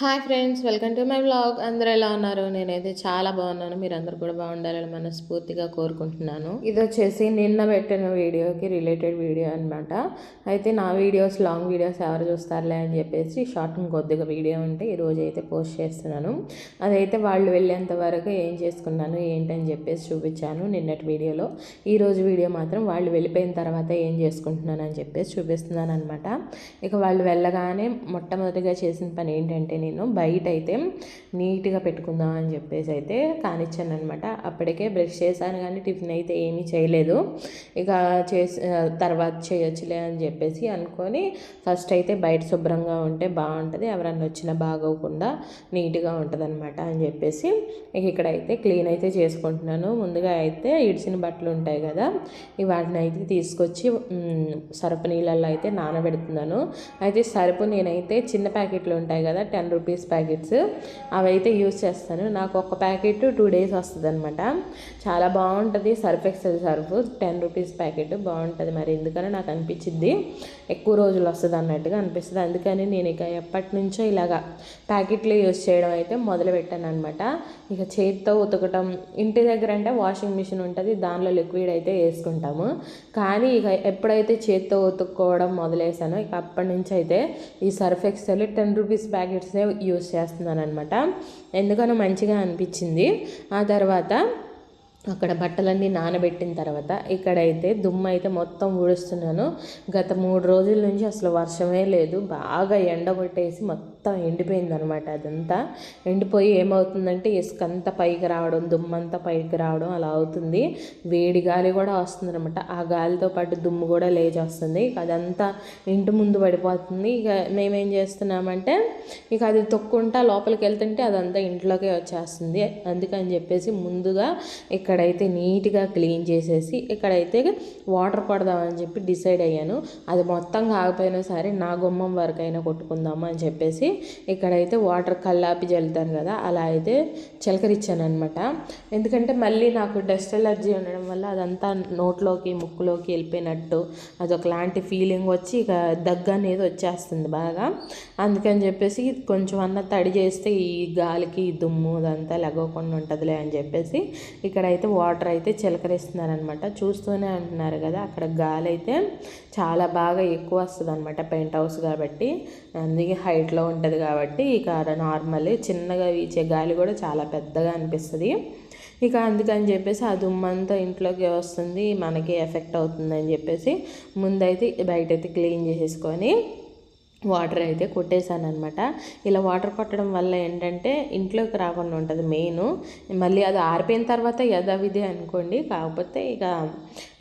Hi friends welcome to my blog అందరూ ఎలా ఉన్నారు? నేనైతే చాలా బాగున్నాను. మీరు అందరు కూడా బాగుండాలని మనస్ఫూర్తిగా కోరుకుంటున్నాను. ఇది వచ్చేసి నిన్న పెట్టిన వీడియోకి రిలేటెడ్ వీడియో అనమాట అయితే నా వీడియోస్ లాంగ్ వీడియోస్ ఎవరు చూస్తారులే అని చెప్పేసి షార్ట్ కొద్దిగా వీడియో ఉంటే ఈరోజు అయితే పోస్ట్ చేస్తున్నాను. అదైతే వాళ్ళు వెళ్ళేంత వరకు ఏం చేసుకున్నాను ఏంటని చెప్పేసి చూపించాను నిన్నటి వీడియోలో. ఈరోజు వీడియో మాత్రం వాళ్ళు వెళ్ళిపోయిన తర్వాత ఏం చేసుకుంటున్నాను అని చెప్పేసి చూపిస్తున్నాను అనమాట ఇక వాళ్ళు వెళ్ళగానే మొట్టమొదటిగా చేసిన పని ఏంటంటే నేను బయట అయితే నీట్గా పెట్టుకుందాం అని చెప్పేసి అయితే కానిచ్చాను అనమాట అప్పటికే బ్రష్ చేశాను కానీ టిఫిన్ అయితే ఏమీ చేయలేదు. ఇక చేసి తర్వాత చేయొచ్చులే అని చెప్పేసి అనుకొని ఫస్ట్ అయితే బయట శుభ్రంగా ఉంటే బాగుంటుంది ఎవరన్నా వచ్చినా బాగోకుండా నీట్గా ఉంటుంది అనమాట అని చెప్పేసి ఇక ఇక్కడైతే క్లీన్ అయితే చేసుకుంటున్నాను. ముందుగా అయితే ఇడిచిన బట్టలు ఉంటాయి కదా ఈ వాటిని అయితే తీసుకొచ్చి సరుపు నీళ్ళల్లో అయితే నానబెడుతున్నాను. అయితే సరుపు నేనైతే చిన్న ప్యాకెట్లు ఉంటాయి కదా టెన్ రూపీస్ ప్యాకెట్స్ అవి అయితే యూస్ చేస్తాను. నాకు ఒక ప్యాకెట్ టూ డేస్ వస్తుంది అనమాట చాలా బాగుంటుంది. Surf Excel Surf ten rupees packet బాగుంటుంది మరి. ఎందుకని నాకు అనిపించింది ఎక్కువ రోజులు వస్తుంది అన్నట్టుగా అనిపిస్తుంది. అందుకని నేను ఇక ఎప్పటి నుంచో ఇలాగా ప్యాకెట్లు యూస్ చేయడం అయితే మొదలు పెట్టాను అనమాట ఇక చేతితో ఉతకటం ఇంటి దగ్గర అంటే వాషింగ్ మిషన్ ఉంటుంది. దానిలో లిక్విడ్ అయితే వేసుకుంటాము. కానీ ఇక ఎప్పుడైతే చేతితో ఉతుక్కోవడం మొదలేసానో ఇక అప్పటి నుంచి అయితే ఈ సర్ఫ్ ఎక్సెల్ టెన్ రూపీస్ ప్యాకెట్సే యూస్ చేస్తున్నాను అనమాట ఎందుకనో మంచిగా అనిపించింది. ఆ తర్వాత అక్కడ బట్టలన్నీ నానబెట్టిన తర్వాత ఇక్కడైతే దుమ్ము అయితే మొత్తం ఊడుస్తున్నాను. గత మూడు రోజుల నుంచి అసలు వర్షమే లేదు. బాగా ఎండ కొట్టేసి మొత్తం ఎండిపోయిందనమాట అదంతా. ఎండిపోయి ఏమవుతుందంటే ఇసుక అంతా పైకి రావడం దుమ్మంతా పైకి రావడం అలా అవుతుంది. వేడి గాలి కూడా వస్తుంది అనమాట ఆ గాలితో పాటు దుమ్ము కూడా లేచి వస్తుంది ఇక అదంతా ఇంటి ముందు పడిపోతుంది. ఇక మేమేం చేస్తున్నామంటే ఇక అది తొక్కుంటా లోపలికి వెళ్తుంటే అదంతా ఇంట్లోకే వచ్చేస్తుంది. అందుకని చెప్పేసి ముందుగా ఇక్కడ ఇక్కడైతే నీట్గా క్లీన్ చేసేసి ఇక్కడైతే వాటర్ కొడదామని చెప్పి డిసైడ్ అయ్యాను. అది మొత్తం కాకపోయినా సరే నా గుమ్మం వరకైనా అయినా కొట్టుకుందాము అని చెప్పేసి ఇక్కడైతే వాటర్ కల్లాపి చల్లుతాను కదా అలా అయితే చిలకరిచ్చాను అనమాట ఎందుకంటే మళ్ళీ నాకు డస్ట్ ఎలర్జీ ఉండడం వల్ల అదంతా నోట్లోకి ముక్కులోకి వెళ్ళిపోయినట్టు అదొకలాంటి ఫీలింగ్ వచ్చి ఇక దగ్గు అనేది వచ్చేస్తుంది బాగా. అందుకని చెప్పేసి కొంచెం అన్న తడి చేస్తే ఈ గాలికి దుమ్ము అదంతా లెగవకుండా ఉంటుందిలే అని చెప్పేసి ఇక్కడైతే అయితే వాటర్ అయితే చిలకరిస్తున్నారనమాట. చూస్తూనే అంటున్నారు కదా అక్కడ గాలి అయితే చాలా బాగా ఎక్కువ వస్తుంది అనమాట పెయింట్ హౌస్ కాబట్టి. అందుకే హైట్లో ఉంటుంది కాబట్టి ఇక నార్మల్ చిన్నగా వీచే గాలి కూడా చాలా పెద్దగా అనిపిస్తుంది. ఇక అందుకని చెప్పేసి ఆ దుమ్మంతా ఇంట్లోకి వస్తుంది మనకి ఎఫెక్ట్ అవుతుందని చెప్పేసి ముందైతే బయట అయితే క్లీన్ చేసేసుకొని వాటర్ అయితే కొట్టేశాను అనమాట ఇలా వాటర్ కొట్టడం వల్ల ఏంటంటే ఇంట్లోకి రాకుండా ఉంటుంది మెయిన్ మళ్ళీ అది ఆరిపోయిన తర్వాత యథావిధి అనుకోండి. కాకపోతే ఇక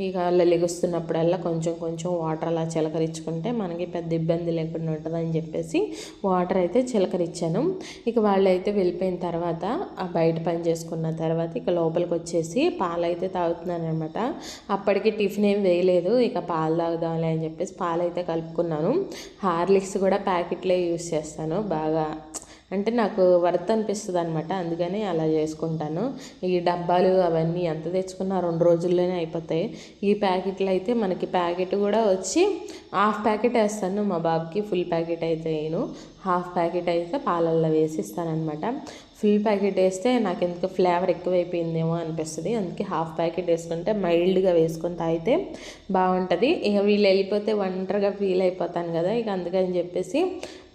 ఇక అలా లెగుస్తున్నప్పుడల్లా కొంచెం కొంచెం వాటర్ అలా చిలకరించుకుంటే మనకి పెద్ద ఇబ్బంది లేకుండా ఉంటుందని చెప్పేసి వాటర్ అయితే చిలకరించాను. ఇక వాళ్ళు అయితే వెళ్ళిపోయిన తర్వాత ఆ బయట పని చేసుకున్న తర్వాత ఇక లోపలికి వచ్చేసి పాలు అయితే తాగుతున్నాను అనమాట అప్పటికి టిఫిన్ ఏం వేయలేదు. ఇక పాలు తాగుదాంలే అని చెప్పేసి పాలు అయితే కలుపుకున్నాను. హార్లిక్స్ మిక్స్ కూడా ప్యాకెట్లే యూస్ చేస్తాను. బాగా అంటే నాకు వర్త్ అనిపిస్తుంది అనమాట అందుకని అలా చేసుకుంటాను. ఈ డబ్బాలు అవన్నీ ఎంత తెచ్చుకున్నా రెండు రోజుల్లోనే అయిపోతాయి. ఈ ప్యాకెట్లు అయితే మనకి ప్యాకెట్ కూడా వచ్చి హాఫ్ ప్యాకెట్ వేస్తాను. మా బాబుకి ఫుల్ ప్యాకెట్ అయితే నేను హాఫ్ ప్యాకెట్ అయితే పాలల్లో వేసి అనమాట ఫుల్ ప్యాకెట్ వేస్తే నాకు ఎందుకు ఫ్లేవర్ ఎక్కువైపోయిందేమో అనిపిస్తుంది. అందుకే హాఫ్ ప్యాకెట్ వేసుకుంటే మైల్డ్గా వేసుకొని తాగితే బాగుంటుంది. ఇక వీళ్ళు వెళ్ళిపోతే ఒంటరిగా ఫీల్ అయిపోతాను కదా. ఇక అందుకని చెప్పేసి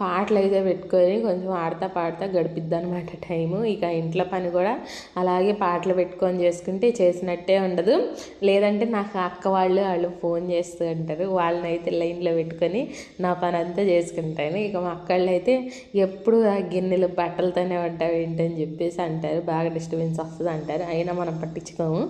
పాటలు అయితే పెట్టుకొని కొంచెం ఆడతా పాడతా గడిపిద్దనమాట టైము. ఇక ఇంట్లో పని కూడా అలాగే పాటలు పెట్టుకొని చేసుకుంటే చేసినట్టే ఉండదు. లేదంటే నాకు అక్క వాళ్ళు వాళ్ళు ఫోన్ చేస్తూ ఉంటారు. వాళ్ళని అయితే లైన్లో పెట్టుకొని నా పని అంతా చేసుకుంటాను. ఇక మా అక్కళ్ళు అయితే ఎప్పుడు ఆ గిన్నెలు బట్టలతోనే ఉంటావు ఏంటని చెప్పేసి అంటారు. బాగా డిస్టర్బెన్స్ వస్తుంది అంటారు. అయినా మనం పట్టించుకోము.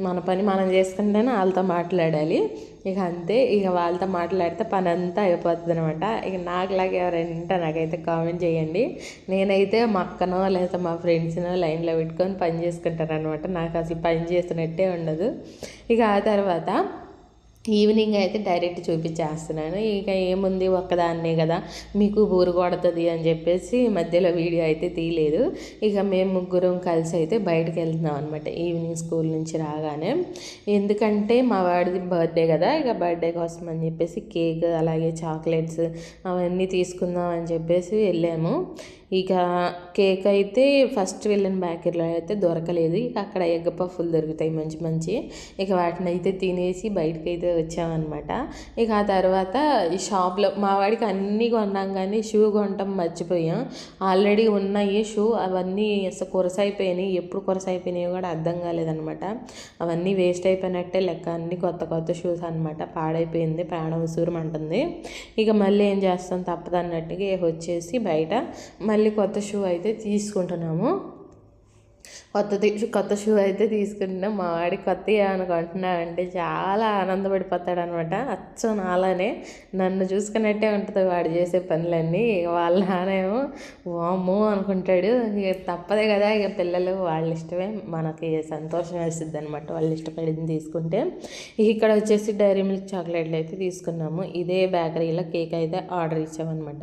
మన పని మనం చేసుకుంటేనే వాళ్ళతో మాట్లాడాలి. ఇక అంతే. ఇక వాళ్ళతో మాట్లాడితే పని అంతా అయిపోతుంది అనమాట ఇక నాకులాగా ఎవరైనా ఉంటే నాకైతే కామెంట్ చేయండి. నేనైతే మా అక్కనో లేదా మా ఫ్రెండ్స్నో లైన్లో పెట్టుకొని పని చేసుకుంటాను అనమాట నాకు అసలు పని చేసినట్టే ఉండదు. ఇక ఆ తర్వాత ఈవినింగ్ అయితే డైరెక్ట్ చూపించేస్తున్నాను. ఇక ఏముంది? ఒక్కదాన్నే కదా. మీకు బోరు కొడుతుంది అని చెప్పేసి మధ్యలో వీడియో అయితే తీయలేదు. ఇక మేము ముగ్గురం కలిసి అయితే బయటకు వెళ్తున్నాం అనమాట ఈవినింగ్ స్కూల్ నుంచి రాగానే. ఎందుకంటే మా వాడిది బర్త్డే కదా. ఇక బర్త్డే కోసం అని చెప్పేసి కేక్ అలాగే చాక్లెట్స్ అవన్నీ తీసుకుందాం అని చెప్పేసి వెళ్ళాము. ఇక కేక్ అయితే ఫస్ట్ వెళ్ళిన బేకరీలో అయితే దొరకలేదు. ఇక అక్కడ ఎగ్ పఫ్ఫులు దొరుకుతాయి మంచి మంచి. ఇక వాటిని అయితే తినేసి బయటకు అయితే వచ్చామన్నమాట. ఇక ఆ తర్వాత ఈ షాప్లో మా వాడికి అన్నీ కొన్నాం కానీ షూ కొనటం మర్చిపోయాం. ఆల్రెడీ ఉన్నాయి షూ అవన్నీ అసలు కొరసైపోయినాయి ఎప్పుడు కొరసైపోయినాయో కూడా అర్థం కాలేదనమాట అవన్నీ వేస్ట్ అయిపోయినట్టే లెక్క అన్ని కొత్త కొత్త షూస్ అనమాట పాడైపోయింది ప్రాణం ఉసూరం అంటుంది ఇక మళ్ళీ ఏం చేస్తాం తప్పదన్నట్టుగా వచ్చేసి బయట మళ్ళీ మళ్ళీ కొత్త షూ అయితే తీసుకుంటున్నాము. కొత్త కొత్త షూ అయితే తీసుకుంటున్నా. మా వాడి కొత్త అనుకుంటున్నా అంటే చాలా ఆనందపడిపోతాడు అనమాట అచ్చం నాలానే నన్ను చూసుకున్నట్టే ఉంటుంది వాడు చేసే పనులన్నీ. వాళ్ళ నానేమో వామ్మో అనుకుంటాడు. ఇక తప్పదే కదా ఇక పిల్లలు వాళ్ళ ఇష్టమే. మనకి సంతోషం వేస్తుంది అనమాట వాళ్ళు ఇష్టపడింది తీసుకుంటే. ఇక్కడ వచ్చేసి డైరీ మిల్క్ చాక్లెట్లు అయితే తీసుకున్నాము. ఇదే బేకరీలో కేక్ అయితే ఆర్డర్ ఇచ్చామన్నమాట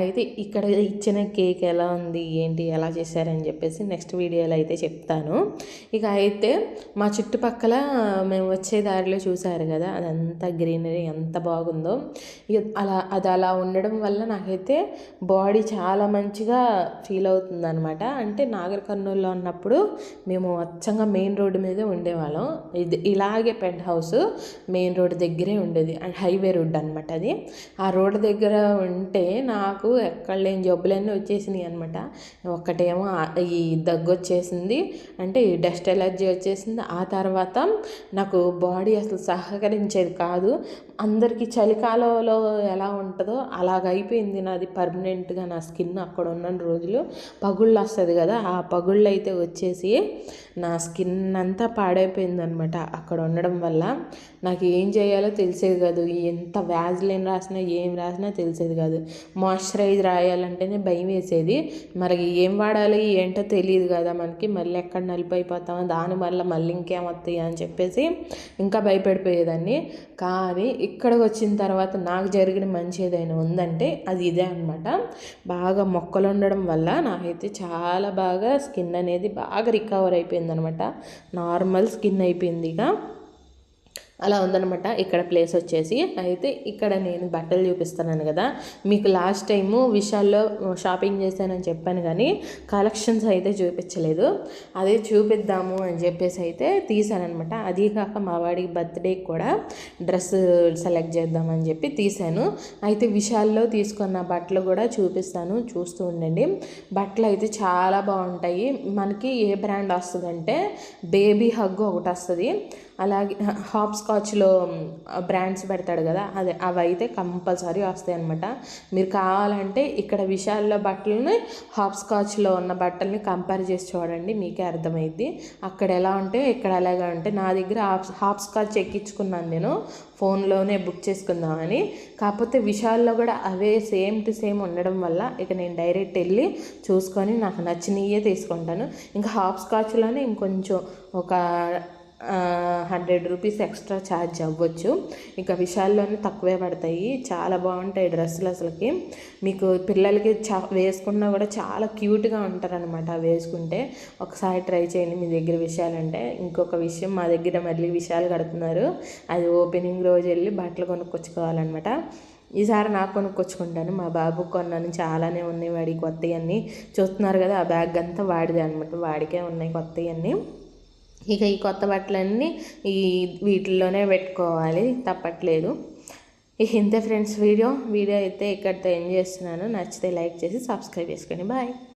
అయితే ఇక్కడ ఇచ్చిన కేక్ ఎలా ఉంది ఏంటి ఎలా చేశారని చెప్పేసి నెక్స్ట్ వీడియోలో అయితే చెప్తాను. ఇక అయితే మా చుట్టుపక్కల మేము వచ్చే దారిలో చూసారు కదా అదంతా గ్రీనరీ ఎంత బాగుందో. ఇక అలా అది అలా ఉండడం వల్ల నాకైతే బాడీ చాలా మంచిగా ఫీల్ అవుతుంది అనమాట అంటే నాగర్ కర్నూలులో ఉన్నప్పుడు మేము అచ్చంగా మెయిన్ రోడ్డు మీదే ఉండేవాళ్ళం. ఇది ఇలాగే పెంట్ హౌస్ మెయిన్ రోడ్డు దగ్గరే ఉండేది. అండ్ హైవే రోడ్ అనమాట అది. ఆ రోడ్డు దగ్గర ఉంటే నాకు ఎక్కడ లేని జబ్బులన్నీ వచ్చేసినాయి అనమాట ఒక్కటేమో ఈ దగ్గు వచ్చేసింది వచ్చేసింది అంటే డస్ట్ ఎలర్జీ వచ్చేసింది. ఆ తర్వాత నాకు బాడీ అసలు సహకరించేది కాదు. అందరికీ చలికాలంలో ఎలా ఉంటుందో అలాగ అయిపోయింది నాది పర్మనెంట్గా నా స్కిన్ అక్కడ ఉన్న రోజులు. పగుళ్ళు వస్తుంది కదా ఆ పగుళ్ళు అయితే వచ్చేసి నా స్కిన్ అంతా పాడైపోయింది అనమాట అక్కడ ఉండడం వల్ల. నాకు ఏం చేయాలో తెలిసేది కాదు. ఎంత వ్యాజ్లైన్ రాసినా ఏం రాసినా తెలిసేది కాదు. మాయిశ్చరైజ్ రాయాలంటేనే భయం వేసేది. మరి ఏం వాడాలి ఏంటో తెలియదు కదా మనకి. మళ్ళీ ఎక్కడ నలిపైపోతామో దానివల్ల మళ్ళీ ఇంకేమొస్తాయి అని చెప్పేసి ఇంకా భయపడిపోయేదాన్ని. కానీ ఇక్కడికి వచ్చిన తర్వాత నాకు జరిగిన మంచి ఏదైనా ఉందంటే అది ఇదే అనమాట బాగా మొక్కలు ఉండడం వల్ల నాకైతే చాలా బాగా స్కిన్ అనేది బాగా రికవర్ అయిపోయింది అనమాట నార్మల్ స్కిన్ అయిపోయింది ఇక. అలా ఉందనమాట ఇక్కడ ప్లేస్ వచ్చేసి. అయితే ఇక్కడ నేను బట్టలు చూపిస్తున్నాను కదా. మీకు లాస్ట్ టైము విశాల్లో షాపింగ్ చేశానని చెప్పాను కానీ కలెక్షన్స్ అయితే చూపించలేదు. అదే చూపిద్దాము అని చెప్పేసి అయితే తీసానమాట అది కాక మా వాడికి బర్త్డేకి కూడా డ్రెస్ సెలెక్ట్ చేద్దామని చెప్పి తీశాను. అయితే విశాల్లో తీసుకున్న బట్టలు కూడా చూపిస్తాను. చూస్తూ ఉండండి. బట్టలు అయితే చాలా బాగుంటాయి. మనకి ఏ బ్రాండ్ వస్తుందంటే బేబీ హగ్ ఒకటి వస్తుంది. అలాగే హాప్ స్కాచ్లో బ్రాండ్స్ పెడతాడు కదా అదే అవి అయితే కంపల్సరీ వస్తాయి అనమాట మీరు కావాలంటే ఇక్కడ విశాల్లో బట్టలని హాప్ స్కాచ్లో ఉన్న బట్టల్ని కంపేర్ చేసి చూడండి మీకే అర్థమైద్ది. అక్కడ ఎలా ఉంటే ఇక్కడ అలాగే ఉంటే నా దగ్గర హాప్ హాప్ స్కాచ్ ఎక్కించుకున్నాను నేను ఫోన్లోనే బుక్ చేసుకుందామని. కాకపోతే విశాల్లో కూడా అవే సేమ్ టు సేమ్ ఉండడం వల్ల ఇక నేను డైరెక్ట్ వెళ్ళి చూసుకొని నాకు నచ్చినయే తీసుకుంటాను. ఇంకా హాప్ స్కాచ్లోనే ఇంకొంచెం ఒక హండ్రెడ్ రూపీస్ ఎక్స్ట్రా ఛార్జ్ అవ్వచ్చు. ఇంకా విశాల్లోనే తక్కువే పడతాయి. చాలా బాగుంటాయి డ్రెస్సులు అసలుకి. మీకు పిల్లలకి చా వేసుకున్నా కూడా చాలా క్యూట్గా ఉంటారనమాట వేసుకుంటే. ఒకసారి ట్రై చేయండి మీ దగ్గర విషయాలంటే ఇంకొక విషయం మా దగ్గర మళ్ళీ విషయాలు కడుతున్నారు. అది ఓపెనింగ్ రోజు వెళ్ళి బట్టలు కొనుక్కొచ్చుకోవాలన్నమాట. ఈసారి నాకు కొనుక్కొచ్చుకుంటాను. మా బాబు కొన్నాను. చాలానే ఉన్నాయి వాడి కొత్తవన్నీ చూస్తున్నారు కదా ఆ బ్యాగ్ అంతా వాడిదే అనమాట వాడికే ఉన్నాయి కొత్తవన్నీ ఇక ఈ కొత్త బట్టలన్నీ ఈ వీటిల్లోనే పెట్టుకోవాలి తప్పట్లేదు. ఇంతే ఫ్రెండ్స్ వీడియో వీడియో అయితే ఇక్కడితో ఎంజాయ్ చేస్తున్నాను. నచ్చితే లైక్ చేసి సబ్స్క్రైబ్ చేసుకోండి బాయ్.